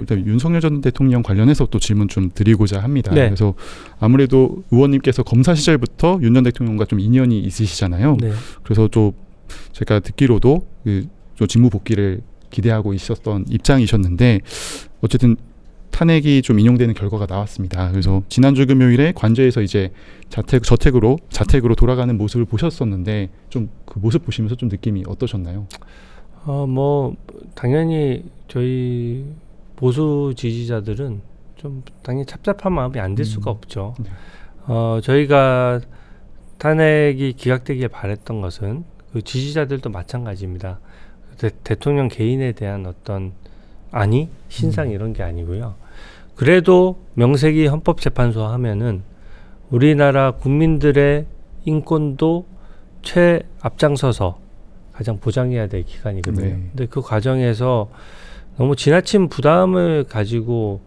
일단 윤석열 전 대통령 관련해서 또 질문 좀 드리고자 합니다. 네. 그래서 아무래도 의원님께서 검사 시절부터 윤 전 대통령과 좀 인연이 있으시잖아요. 네. 그래서 좀 제가 듣기로도 그좀 직무 복귀를 기대하고 있었던 입장이셨는데 어쨌든 탄핵이 좀 인용되는 결과가 나왔습니다. 그래서 지난주 금요일에 관저에서 이제 자택 저택으로 자택으로 돌아가는 모습을 보셨었는데 좀 그 모습 보시면서 좀 느낌이 어떠셨나요? 어, 뭐 당연히 저희 보수 지지자들은 좀 당연히 찹찹한 마음이 안 들 수가 음. 없죠. 네. 어, 저희가 탄핵이 기각되길 바랬던 것은 그 지지자들도 마찬가지입니다. 대, 대통령 개인에 대한 어떤 아니 신상 음. 이런 게 아니고요. 그래도 명색이 헌법재판소 하면은 우리나라 국민들의 인권도 최 앞장서서 가장 보장해야 될 기관이거든요. 네. 근데 그 과정에서 너무 지나친 부담을 가지고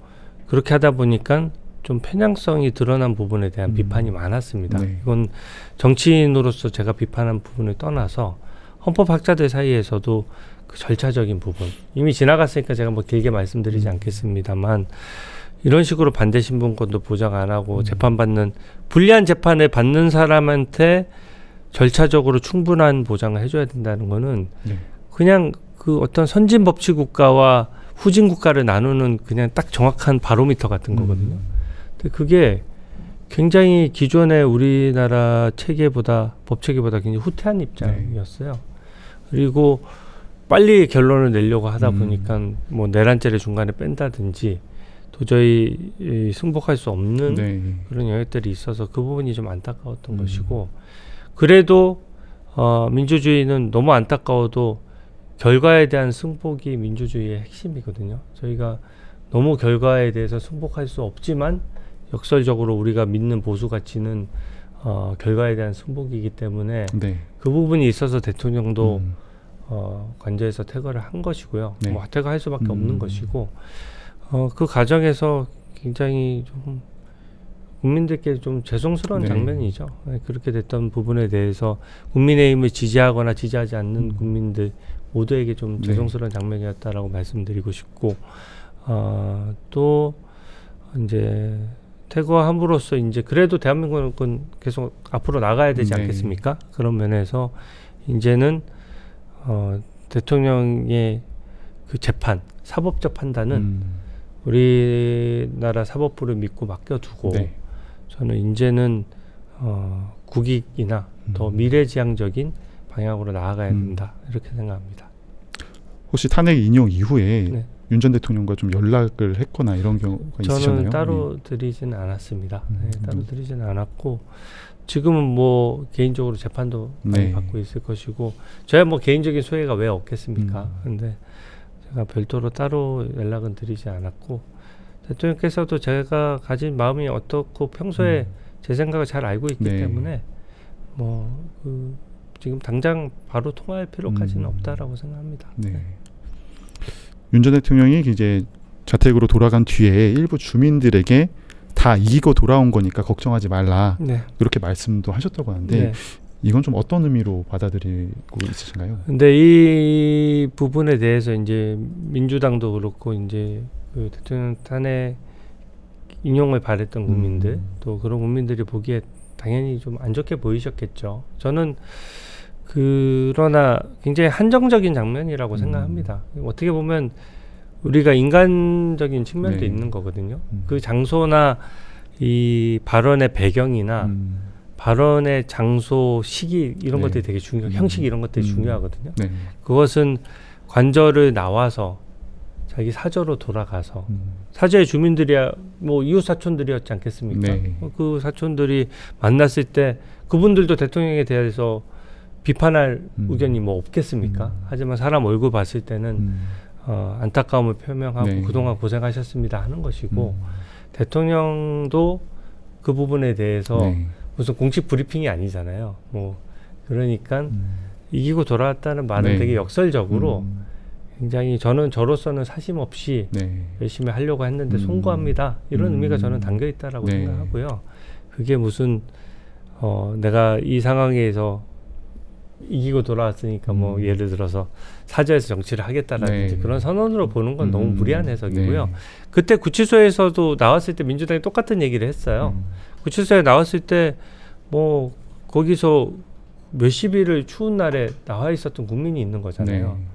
그렇게 하다 보니까 좀 편향성이 드러난 부분에 대한 음. 비판이 많았습니다. 네. 이건 정치인으로서 제가 비판한 부분을 떠나서 헌법학자들 사이에서도 그 절차적인 부분 이미 지나갔으니까 제가 뭐 길게 말씀드리지 음. 않겠습니다만 이런 식으로 반대 신분권도 보장 안 하고 음. 재판받는 불리한 재판을 받는 사람한테 절차적으로 충분한 보장을 해줘야 된다는 거는 네. 그냥 그 어떤 선진 법치 국가와 후진 국가를 나누는 그냥 딱 정확한 바로미터 같은 거거든요. 음. 근데 그게 굉장히 기존의 우리나라 체계보다 법 체계보다 굉장히 후퇴한 입장이었어요. 그리고 빨리 결론을 내려고 하다 음. 보니까 뭐 내란죄를 중간에 뺀다든지 도저히 이 승복할 수 없는 네. 그런 영역들이 있어서 그 부분이 좀 안타까웠던 음. 것이고 그래도 어, 민주주의는 너무 안타까워도 결과에 대한 승복이 민주주의의 핵심이거든요. 저희가 너무 결과에 대해서 승복할 수 없지만 역설적으로 우리가 믿는 보수 가치는 어, 결과에 대한 승복이기 때문에 네. 그 부분이 있어서 대통령도 음. 어, 관저에서 퇴거를 한 것이고요. 네. 뭐 퇴거할 수밖에 음. 없는 것이고 어, 그 과정에서 굉장히 좀 국민들께 좀 죄송스러운 네. 장면이죠. 네, 그렇게 됐던 부분에 대해서 국민의힘을 지지하거나 지지하지 않는 음. 국민들 모두에게 좀 네. 죄송스러운 장면이었다라고 말씀드리고 싶고 어, 또 이제 퇴거함으로써 이제 그래도 대한민국은 계속 앞으로 나가야 되지 네. 않겠습니까? 그런 면에서 이제는 어, 대통령의 그 재판, 사법적 판단은 음. 우리나라 사법부를 믿고 맡겨두고 네. 저는 이제는 어, 국익이나 더 음. 미래지향적인 방향으로 나아가야 음. 된다 이렇게 생각합니다. 혹시 탄핵 인용 이후에 네. 윤전 대통령과 좀 연락을 했거나 이런 경우가 있으셨나요? 저는 따로 드리지는 않았습니다. 음. 네, 따로 드리지는 않았고 지금은 뭐 개인적으로 재판도 많이 네. 받고 있을 것이고 저야 뭐 개인적인 소외가 왜 없겠습니까? 음. 근데 제가 별도로 따로 연락은 드리지 않았고 대통령께서도 제가 가진 마음이 어떻고 평소에 음. 제 생각을 잘 알고 있기 네. 때문에 뭐그 지금 당장 바로 통화할 필요까지는 음. 없다라고 생각합니다. 네. 윤 전 대통령이 이제 자택으로 돌아간 뒤에 일부 주민들에게 다 이기고 돌아온 거니까 걱정하지 말라 네. 이렇게 말씀도 하셨다고 하는데 네. 이건 좀 어떤 의미로 받아들이고 있으신가요? 근데 이 부분에 대해서 이제 민주당도 그렇고 이제 그 대통령 탄핵 인용을 바랬던 국민들 음. 또 그런 국민들이 보기에 당연히 좀 안 좋게 보이셨겠죠. 저는 그러나 굉장히 한정적인 장면이라고 음. 생각합니다. 어떻게 보면 우리가 인간적인 측면도 네. 있는 거거든요. 음. 그 장소나 이 발언의 배경이나 음. 발언의 장소, 시기 이런 네. 것들이 되게 중요, 음. 형식 이런 것들이 음. 중요하거든요. 네. 그것은 관저를 나와서 자기 사저로 돌아가서 음. 사저의 주민들이야 뭐 이웃 사촌들이었지 않겠습니까? 네. 어, 그 사촌들이 만났을 때 그분들도 대통령에 대해서 비판할 음. 의견이 뭐 없겠습니까? 음. 하지만 사람 얼굴 봤을 때는 음. 어, 안타까움을 표명하고 네. 그동안 고생하셨습니다 하는 것이고 음. 대통령도 그 부분에 대해서 네. 무슨 공식 브리핑이 아니잖아요. 뭐 그러니까 음. 이기고 돌아왔다는 말은 네. 되게 역설적으로 음. 굉장히 저는 저로서는 사심 없이 네. 열심히 하려고 했는데 음. 송구합니다. 이런 음. 의미가 저는 담겨 있다라고 네. 생각하고요. 그게 무슨 어 내가 이 상황에서 이기고 돌아왔으니까 뭐 음. 예를 들어서 사저에서 정치를 하겠다라든지 네. 그런 선언으로 보는 건 너무 음, 무리한 해석이고요. 네. 그때 구치소에서도 나왔을 때 민주당이 똑같은 얘기를 했어요. 음. 구치소에 나왔을 때 뭐 거기서 몇십 일을 추운 날에 나와 있었던 국민이 있는 거잖아요. 네.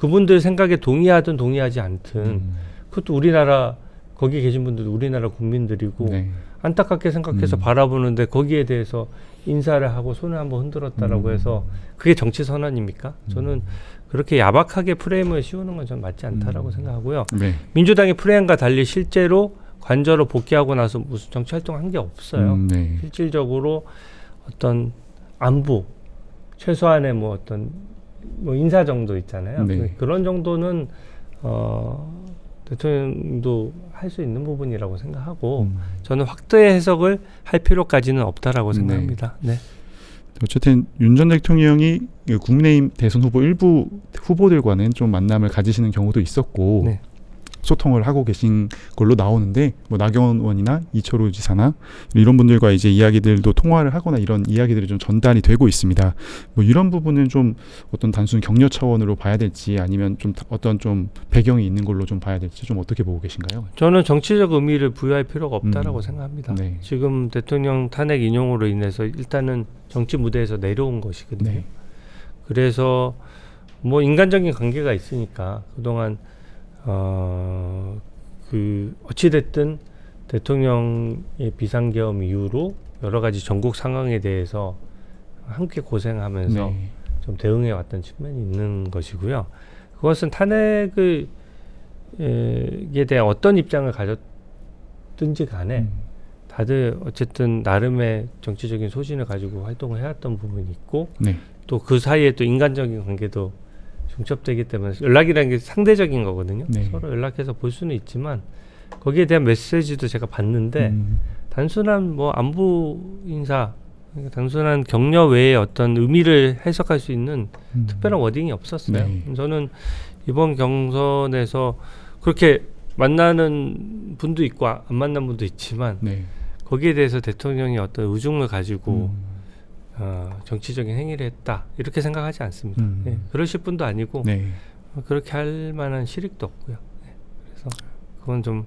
그분들 생각에 동의하든 동의하지 않든 음. 그것도 우리나라 거기 계신 분들도 우리나라 국민들이고 네. 안타깝게 생각해서 음. 바라보는데 거기에 대해서 인사를 하고 손을 한번 흔들었다라고 음. 해서 그게 정치 선언입니까? 저는 그렇게 야박하게 프레임을 씌우는 건 전 맞지 않다라고 음. 생각하고요. 네. 민주당의 프레임과 달리 실제로 관저로 복귀하고 나서 무슨 정치 활동한 게 없어요. 음, 네. 실질적으로 어떤 안부 최소한의 뭐 어떤 뭐 인사 정도 있잖아요. 네. 그- 그런 정도는 어 대통령도 할 수 있는 부분이라고 생각하고 음. 저는 확대 해석을 할 필요까지는 없다라고 네. 생각합니다. 네. 어쨌든 윤 전 대통령이 그 국민의힘 대선 후보 일부 후보들과는 좀 만남을 가지시는 경우도 있었고 네. 소통을 하고 계신 걸로 나오는데 뭐 나경원 의원이나 이철우 지사나 이런 분들과 이제 이야기들도 통화를 하거나 이런 이야기들이 좀 전달이 되고 있습니다. 뭐 이런 부분은 좀 어떤 단순 격려 차원으로 봐야 될지 아니면 좀 어떤 좀 배경이 있는 걸로 좀 봐야 될지 좀 어떻게 보고 계신가요? 저는 정치적 의미를 부여할 필요가 없다라고 음. 생각합니다. 네. 지금 대통령 탄핵 인용으로 인해서 일단은 정치 무대에서 내려온 것이거든요. 네. 그래서 뭐 인간적인 관계가 있으니까 그동안 어 그 어찌 됐든 대통령의 비상계엄 이후로 여러 가지 전국 상황에 대해서 함께 고생하면서 네. 좀 대응해 왔던 측면이 있는 것이고요. 그것은 탄핵을 에 대한 어떤 입장을 가졌든지 간에 음. 다들 어쨌든 나름의 정치적인 소신을 가지고 활동을 해왔던 부분이 있고 네. 또그 사이에 또 인간적인 관계도 중첩되기 때문에 연락이라는 게 상대적인 거거든요. 네. 서로 연락해서 볼 수는 있지만 거기에 대한 메시지도 제가 봤는데 음. 단순한 뭐 안부 인사 그러니까 단순한 격려 외에 어떤 의미를 해석할 수 있는 음. 특별한 워딩이 없었어요. 네. 저는 이번 경선에서 그렇게 만나는 분도 있고 아- 안 만난 분도 있지만 네. 거기에 대해서 대통령이 어떤 의중을 가지고 음. 어, 정치적인 행위를 했다 이렇게 생각하지 않습니다. 음. 예, 그러실 분도 아니고 네. 어, 그렇게 할 만한 실익도 없고요. 예, 그래서 그건 좀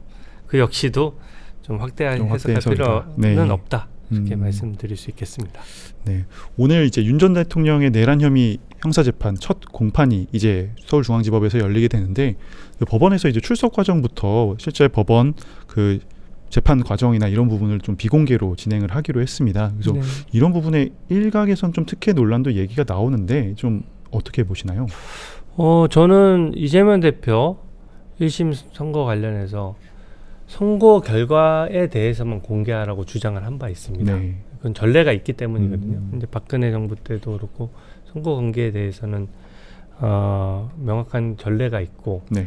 그 역시도 좀 확대할 좀 해석할. 필요는 네. 없다 이렇게 음. 말씀드릴 수 있겠습니다. 네. 오늘 이제 윤 전 대통령의 내란 혐의 형사 재판 첫 공판이 이제 서울중앙지법에서 열리게 되는데 그 법원에서 이제 출석 과정부터 실제 법원 그 재판 과정이나 이런 부분을 좀 비공개로 진행을 하기로 했습니다. 그래서 네. 이런 부분에 일각에선 좀 특혜 논란도 얘기가 나오는데 좀 어떻게 보시나요? 어, 저는 이재명 대표 1심 선거 관련해서 선거 결과에 대해서만 공개하라고 주장을 한 바 있습니다. 네. 그건 전례가 있기 때문이거든요. 음. 이제 박근혜 정부 때도 그렇고 선거 관계에 대해서는 어, 명확한 전례가 있고 네.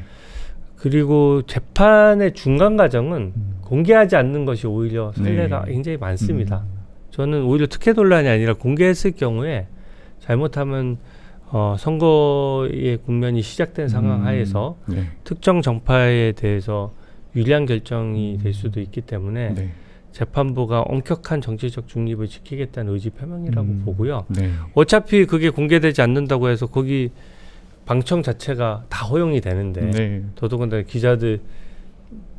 그리고 재판의 중간 과정은 음. 공개하지 않는 것이 오히려 선례가 네. 굉장히 많습니다. 음. 저는 오히려 특혜 논란이 아니라 공개했을 경우에 잘못하면 어, 선거의 국면이 시작된 상황 음. 하에서 네. 특정 정파에 대해서 유리한 결정이 음. 될 수도 있기 때문에 네. 재판부가 엄격한 정치적 중립을 지키겠다는 의지 표명이라고 음. 보고요. 네. 어차피 그게 공개되지 않는다고 해서 거기 방청 자체가 다 허용이 되는데 네. 더더군다나 기자들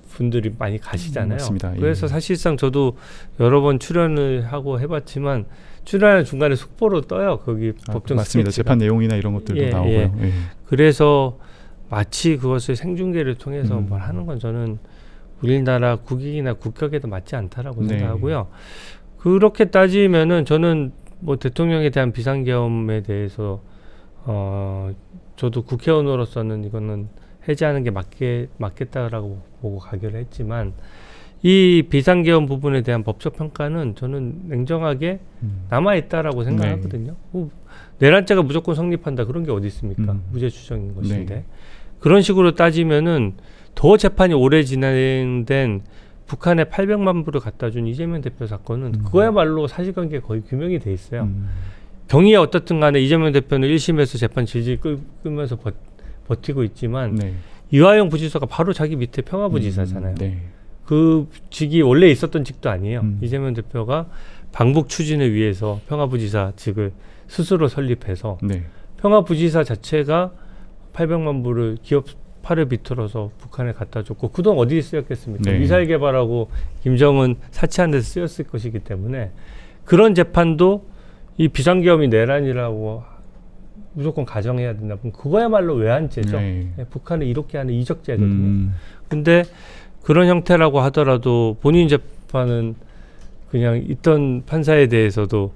분들이 많이 가시잖아요. 음, 맞습니다. 예. 그래서 사실상 저도 여러 번 출연을 하고 해봤지만 출연하는 중간에 속보로 떠요. 거기 아, 법정 맞습니다. 스피치가. 재판 내용이나 이런 것들도 예, 나오고요. 예. 예. 그래서 마치 그것을 생중계를 통해서 음. 뭘 하는 건 저는 우리나라 국익이나 국격에도 맞지 않다라고 네. 생각하고요. 그렇게 따지면은 저는 뭐 대통령에 대한 비상계엄에 대해서 어 저도 국회의원으로서는 이거는 해제하는 게 맞게 맞겠다라고 보고 가결을 했지만 이 비상계엄 부분에 대한 법적 평가는 저는 냉정하게 음. 남아 있다라고 생각하거든요. 뭐 내란죄가 무조건 성립한다 그런 게 어디 있습니까? 음. 무죄 추정인 것인데 네. 그런 식으로 따지면은 더 재판이 오래 진행된 북한에 800만 불을 갖다 준 이재명 대표 사건은 음. 그거야말로 사실관계 거의 규명이 돼 있어요. 음. 경위에 어떻든 간에 이재명 대표는 1심에서 재판 질질 끌, 끌면서 버, 버티고 있지만 네. 이화영 부지사가 바로 자기 밑에 평화부지사잖아요. 음, 네. 그 직이 원래 있었던 직도 아니에요. 음. 이재명 대표가 방북 추진을 위해서 평화부지사 직을 스스로 설립해서 네. 평화부지사 자체가 800만 불을 기업 팔을 비틀어서 북한에 갖다 줬고 그돈 어디에 쓰였겠습니까? 네. 미사일 개발하고 김정은 사치한 데서 쓰였을 것이기 때문에 그런 재판도 이 비상계엄이 내란이라고 무조건 가정해야 된다. 그럼 그거야말로 외환죄죠. 네. 네, 북한을 이렇게 하는 이적죄거든요. 음, 근데 그런 형태라고 하더라도 본인 재판은 그냥 있던 판사에 대해서도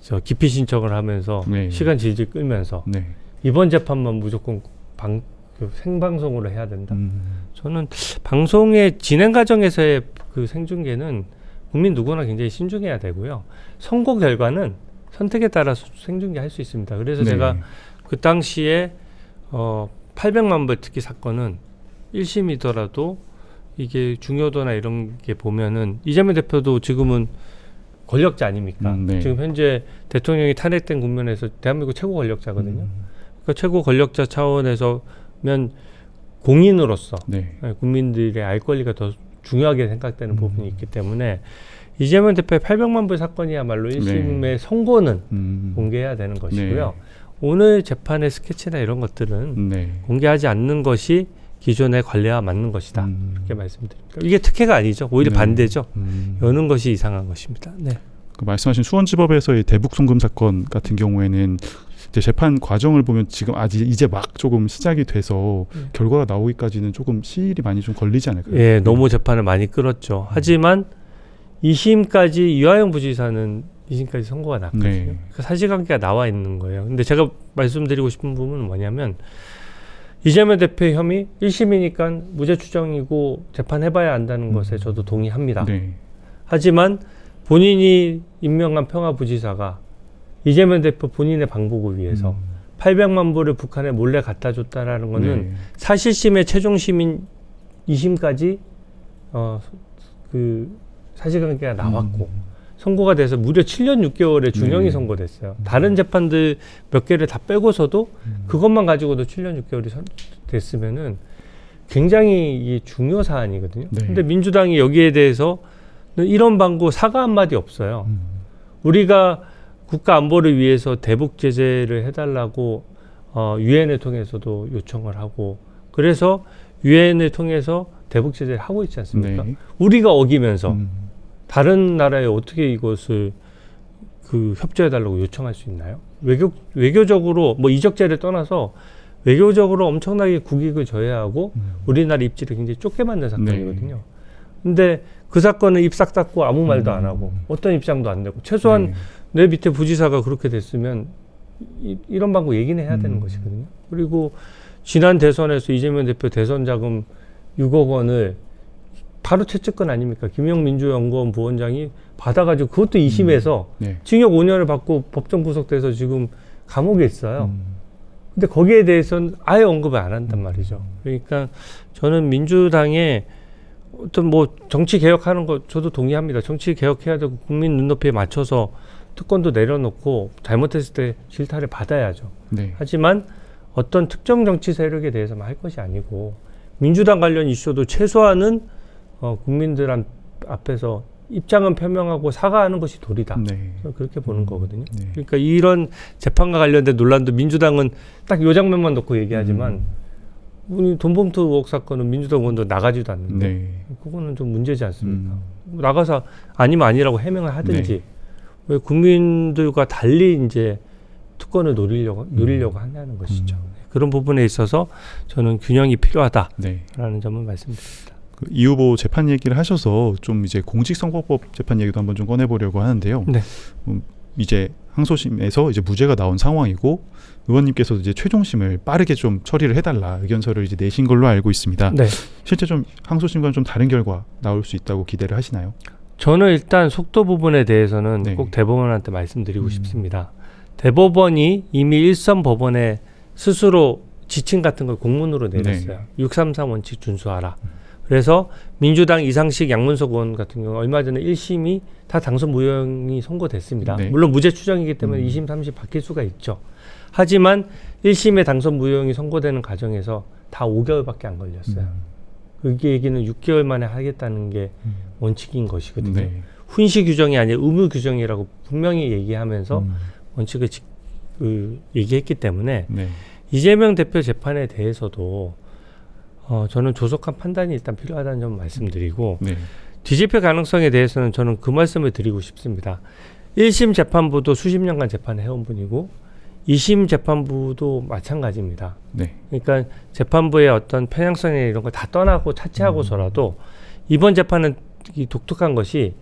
저 기피 신청을 하면서 네. 시간 질질 끌면서 네. 이번 재판만 무조건 방, 그 생방송으로 해야 된다. 음, 저는 방송의 진행 과정에서의 그 생중계는 국민 누구나 굉장히 신중해야 되고요. 선고 결과는 선택에 따라서 생중계 할 수 있습니다. 그래서 네. 제가 그 당시에 어 800만 불 특히 사건은 1심이더라도 이게 중요도나 이런 게 보면은 이재명 대표도 지금은 권력자 아닙니까? 음, 네. 지금 현재 대통령이 탄핵된 국면에서 대한민국 최고 권력자거든요. 음, 그러니까 최고 권력자 차원에서면 공인으로서 네. 네, 국민들의 알 권리가 더 중요하게 생각되는 음. 부분이 있기 때문에 이재명 대표의 800만 불 사건이야말로 1심의 선고는 음, 공개해야 되는 것이고요. 오늘 재판의 스케치나 이런 것들은 네. 공개하지 않는 것이 기존의 관례와 맞는 것이다. 음, 이렇게 말씀드립니다. 이게 특혜가 아니죠. 오히려 네. 반대죠. 음. 여는 것이 이상한 것입니다. 네. 그 말씀하신 수원지법에서의 대북 송금 사건 같은 경우에는 이제 재판 과정을 보면 지금 아직 이제 막 조금 시작이 돼서 네. 결과가 나오기까지는 조금 시일이 많이 좀 걸리지 않을까요? 예, 너무 재판을 많이 끌었죠. 하지만 2심까지 이화영 부지사는 2심까지 선고가 났거든요. 네. 그 사실관계가 나와 있는 거예요. 근데 제가 말씀드리고 싶은 부분은 뭐냐면 이재명 대표의 혐의 1심이니까 무죄 추정이고 재판해봐야 한다는 음. 것에 저도 동의합니다. 네. 하지만 본인이 임명한 평화부지사가 이재명 대표 본인의 방북을 위해서 음, 800만 불을 북한에 몰래 갖다 줬다라는 거는 네. 사실심의 최종 심인 2심까지 어 그 사실관계가 나왔고 음, 선고가 돼서 무려 7년 6개월의 준형이 네. 선고됐어요. 다른 재판들 몇 개를 다 빼고서도 음. 그것만 가지고도 7년 6개월이 선, 됐으면은 굉장히 이게 중요 사안이거든요. 네. 근데 민주당이 여기에 대해서 이런 방구 사과 한마디 없어요. 음, 우리가 국가 안보를 위해서 대북 제재를 해달라고 어, 유엔을 통해서도 요청을 하고 그래서 유엔을 통해서 대북 제재를 하고 있지 않습니까? 네. 우리가 어기면서 음, 다른 나라에 어떻게 이것을 그 협조해달라고 요청할 수 있나요? 외교 외교적으로 뭐 이적제를 떠나서 외교적으로 엄청나게 국익을 저해하고 음. 우리나라 입지를 굉장히 좁게 만든 네. 사건이거든요. 근데 그 사건은 입싹 닫고 아무 말도 안 음. 하고 어떤 입장도 안 내고 최소한 네. 내 밑에 부지사가 그렇게 됐으면 이, 이런 방법 얘기는 해야 되는 음. 것이거든요. 그리고 지난 대선에서 이재명 대표 대선 자금 6억 원을 바로 채찍건 아닙니까? 김영민주연구원 부원장이 받아가지고 그것도 2심에서 네. 징역 5년을 받고 법정 구속돼서 지금 감옥에 있어요. 음, 근데 거기에 대해서는 아예 언급을 안 한단 말이죠. 그러니까 저는 민주당의 어떤 뭐 정치 개혁하는 거 저도 동의합니다. 정치 개혁해야 되고 국민 눈높이에 맞춰서 특권도 내려놓고 잘못했을 때 실타를 받아야죠. 네. 하지만 어떤 특정 정치 세력에 대해서만 할 것이 아니고 민주당 관련 이슈도 최소한은 어, 국민들 앞- 앞에서 입장은 표명하고 사과하는 것이 도리다. 네. 그렇게 보는 거거든요. 네. 그러니까 이런 재판과 관련된 논란도 민주당은 딱 요 장면만 놓고 얘기하지만 음. 돈봉투 의혹 사건은 민주당 의원도 나가지도 않는데 네. 그거는 좀 문제지 않습니까? 음, 나가서 아니면 아니라고 해명을 하든지 네. 왜 국민들과 달리 이제 특권을 노리려고 노리려고 음. 하냐는 것이죠. 그런 부분에 있어서 저는 균형이 필요하다라는 네. 점을 말씀드립니다. 그이 후보 재판 얘기를 하셔서 좀 이제 공직선거법 재판 얘기도 한번 좀 꺼내보려고 하는데요. 네. 음, 이제 항소심에서 이제 무죄가 나온 상황이고 의원님께서 이제 최종심을 빠르게 좀 처리를 해달라 의견서를 이제 내신 걸로 알고 있습니다. 네. 실제 좀 항소심과는 좀 다른 결과 나올 수 있다고 기대를 하시나요? 저는 일단 속도 부분에 대해서는 네. 꼭 대법원한테 말씀드리고 음. 싶습니다. 대법원이 이미 일선 법원에 스스로 지침 같은 걸 공문으로 내렸어요. 네. 633 원칙 준수하라. 그래서 민주당 이상식 양문석 의원 같은 경우 얼마 전에 1심이 다 당선 무효형이 선고됐습니다. 네. 물론 무죄 추정이기 때문에 음. 2심, 3심 바뀔 수가 있죠. 하지만 1심의 당선 무효형이 선고되는 과정에서 다 5개월밖에 안 걸렸어요. 음. 그게 얘기는 6개월 만에 하겠다는 게 음. 원칙인 것이거든요. 네. 훈시 규정이 아니라 의무 규정이라고 분명히 얘기하면서 음. 원칙을 지, 그 얘기했기 때문에 네. 이재명 대표 재판에 대해서도 어, 저는 조속한 판단이 일단 필요하다는 점 말씀드리고 네. 뒤집힐 가능성에 대해서는 저는 그 말씀을 드리고 싶습니다. 1심 재판부도 수십 년간 재판을 해온 분이고 2심 재판부도 마찬가지입니다. 네. 그러니까 재판부의 어떤 편향성이나 이런 걸 다 떠나고 차치하고서라도 이번 재판은 이 독특한 것이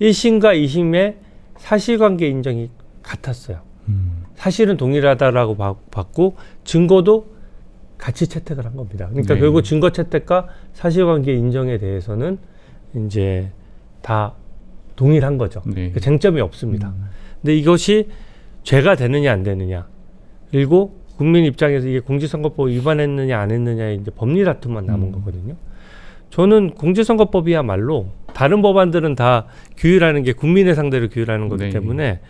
1심과 2심의 사실관계 인정이 같았어요. 음. 사실은 동일하다라고 봐- 봤고 증거도 같이 채택을 한 겁니다. 그러니까 네. 결국 증거 채택과 사실관계 인정에 대해서는 이제 다 동일한 거죠. 네. 그 쟁점이 없습니다. 음. 근데 이것이 죄가 되느냐 안 되느냐 그리고 국민 입장에서 이게 공직선거법 위반했느냐 안 했느냐의 이제 법리 다툼만 남은 음. 거거든요. 저는 공직선거법이야말로 다른 법안들은 다 규율하는 게 국민의 상대로 규율하는 거기 네. 때문에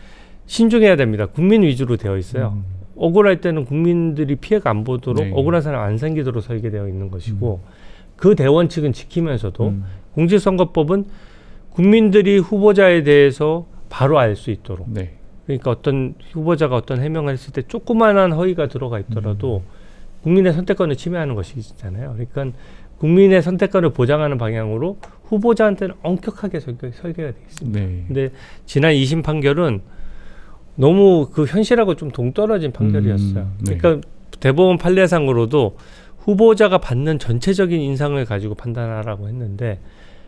신중해야 됩니다. 국민 위주로 되어 있어요. 음. 억울할 때는 국민들이 피해가 안 보도록 네. 억울한 사람 안 생기도록 설계되어 있는 것이고 그 대원칙은 지키면서도 음. 공직선거법은 국민들이 후보자에 대해서 바로 알 수 있도록 네. 그러니까 어떤 후보자가 어떤 해명을 했을 때 조그마한 허위가 들어가 있더라도 국민의 선택권을 침해하는 것이잖아요. 그러니까 국민의 선택권을 보장하는 방향으로 후보자한테는 엄격하게 설계, 설계가 되어 있습니다. 네. 근데 지난 2심 판결은 너무 그 현실하고 좀 동떨어진 판결이었어요. 음, 네. 그러니까 대법원 판례상으로도 후보자가 받는 전체적인 인상을 가지고 판단하라고 했는데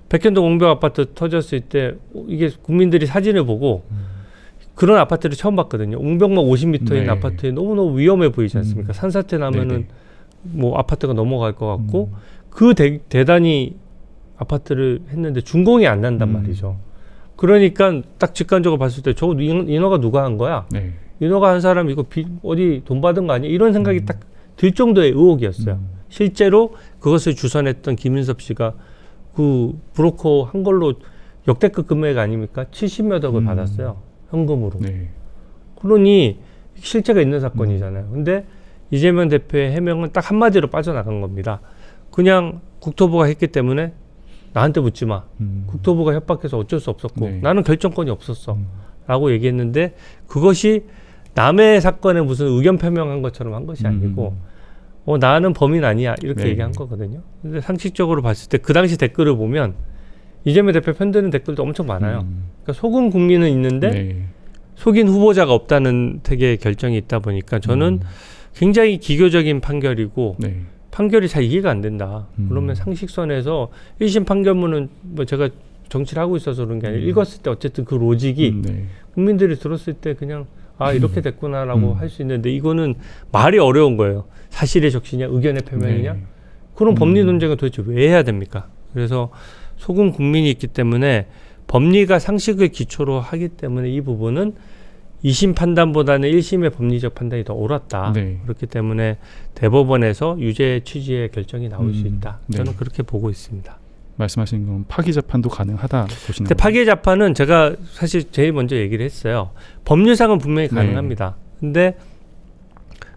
백현동 옹벽 아파트 터졌을 때 이게 국민들이 사진을 보고 그런 아파트를 처음 봤거든요. 옹벽만 50m인 네. 아파트에 너무너무 위험해 보이지 않습니까? 음. 산사태 나면은 네네. 뭐 아파트가 넘어갈 것 같고 음. 그 대, 대단히 아파트를 했는데 준공이 안 난단 음. 말이죠. 그러니까 딱 직관적으로 봤을 때 저거 인- 인허가 누가 한 거야? 네. 인허가 한 사람 이거 비, 어디 돈 받은 거 아니야? 이런 생각이 딱들 정도의 의혹이었어요. 음. 실제로 그것을 주선했던 김인섭 씨가 그 브로커 한 걸로 역대급 금액 아닙니까? 70몇 억을 음. 받았어요. 현금으로. 네. 그러니 실체가 있는 사건이잖아요. 근데 이재명 대표의 해명은 딱 한마디로 빠져나간 겁니다. 그냥 국토부가 했기 때문에 나한테 묻지 마. 음. 국토부가 협박해서 어쩔 수 없었고 네. 나는 결정권이 없었어. 음. 라고 얘기했는데 그것이 남의 사건에 무슨 의견 표명한 것처럼 한 것이 아니고 음. 어 나는 범인 아니야 이렇게 네. 얘기한 거거든요. 근데 상식적으로 봤을 때 그 당시 댓글을 보면 이재명 대표 편드는 댓글도 엄청 많아요. 음. 그러니까 속은 국민은 있는데 네. 속인 후보자가 없다는 되게 결정이 있다 보니까 저는 음. 굉장히 기교적인 판결이고 네. 판결이 잘 이해가 안 된다. 음. 그러면 상식선에서 1심 판결문은 뭐 제가 정치를 하고 있어서 그런 게 아니라 음. 읽었을 때 어쨌든 그 로직이 음, 네. 국민들이 들었을 때 그냥 아 이렇게 됐구나라고 음. 할수 있는데 이거는 말이 어려운 거예요. 사실의 적시냐 의견의 표명이냐 네. 그런 음. 법리 논쟁을 도대체 왜 해야 됩니까? 그래서 속은 국민이 있기 때문에 법리가 상식을 기초로 하기 때문에 이 부분은 2심 판단보다는 1심의 법리적 판단이 더 옳았다. 네. 그렇기 때문에 대법원에서 유죄 취지의 결정이 나올 수 음. 있다. 네. 저는 그렇게 보고 있습니다. 말씀하신 건 파기 재판도 가능하다 보시는 거예요? 파기의 재판은 제가 사실 제일 먼저 얘기를 했어요. 법률상은 분명히 네. 가능합니다. 근데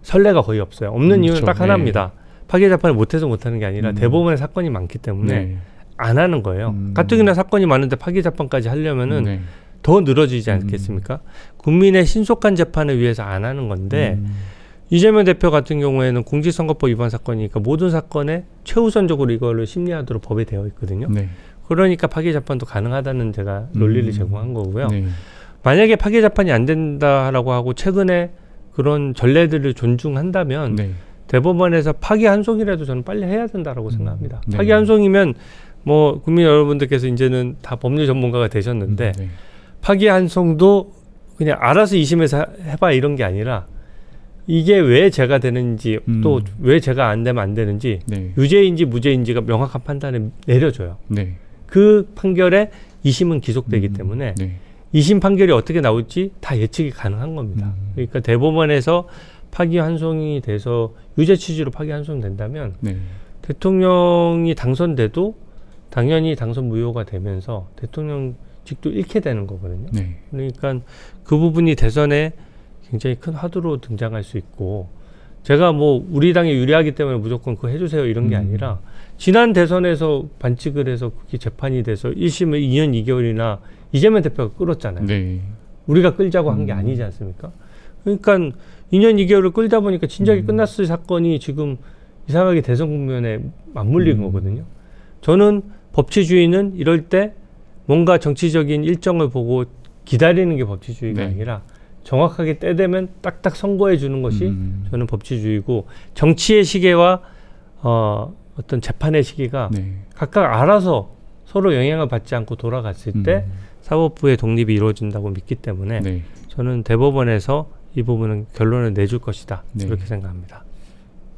선례가 거의 없어요. 없는 음, 이유는 그렇죠. 딱 하나입니다. 파기의 재판을 못해서 못하는 게 아니라 음. 대법원에 사건이 많기 때문에 네. 안 하는 거예요. 음. 가뜩이나 사건이 많은데 파기 재판까지 하려면은 네. 더 늘어지지 음. 않겠습니까? 국민의 신속한 재판을 위해서 안 하는 건데 음. 이재명 대표 같은 경우에는 공직선거법 위반 사건이니까 모든 사건에 최우선적으로 이거를 심리하도록 법에 되어 있거든요. 네. 그러니까 파기 재판도 가능하다는 제가 논리를 음. 제공한 거고요. 네. 만약에 파기 재판이 안 된다라고 하고 최근에 그런 전례들을 존중한다면 네. 대법원에서 파기 한 송이라도 저는 빨리 해야 된다라고 음. 생각합니다. 네. 파기 한 송이면 뭐 국민 여러분들께서 이제는 다 법률 전문가가 되셨는데 네. 파기 한 송도 그냥 알아서 이심에서 해봐 이런 게 아니라 이게 왜 죄가 되는지 음. 또왜 죄가 안 되면 안 되는지 네. 유죄인지 무죄인지가 명확한 판단을 내려줘요. 네. 그 판결에 이심은 기속되기 음. 때문에 네. 이심 판결이 어떻게 나올지 다 예측이 가능한 겁니다. 음. 그러니까 대법원에서 파기 환송이 돼서 유죄 취지로 파기 환송 된다면 네. 대통령이 당선돼도 당연히 당선 무효가 되면서 대통령 직도 잃게 되는 거거든요. 네. 그러니까 그 부분이 대선에 굉장히 큰 화두로 등장할 수 있고 제가 뭐 우리 당이 유리하기 때문에 무조건 그거 해주세요 이런 게 음. 아니라 지난 대선에서 반칙을 해서 그게 재판이 돼서 1심을 2년 2개월이나 이재명 대표가 끌었잖아요. 네. 우리가 끌자고 한게 음. 아니지 않습니까? 그러니까 2년 2개월을 끌다 보니까 진작에 음. 끝났을 사건이 지금 이상하게 대선 국면에 맞물린 음. 거거든요. 저는 법치주의는 이럴 때 뭔가 정치적인 일정을 보고 기다리는 게 법치주의가 네. 아니라 정확하게 때 되면 딱딱 선고해 주는 것이 음. 저는 법치주의고 정치의 시계와 어, 어떤 재판의 시기가 네. 각각 알아서 서로 영향을 받지 않고 돌아갔을 때 음. 사법부의 독립이 이루어진다고 믿기 때문에 네. 저는 대법원에서 이 부분은 결론을 내줄 것이다 네. 이렇게 생각합니다.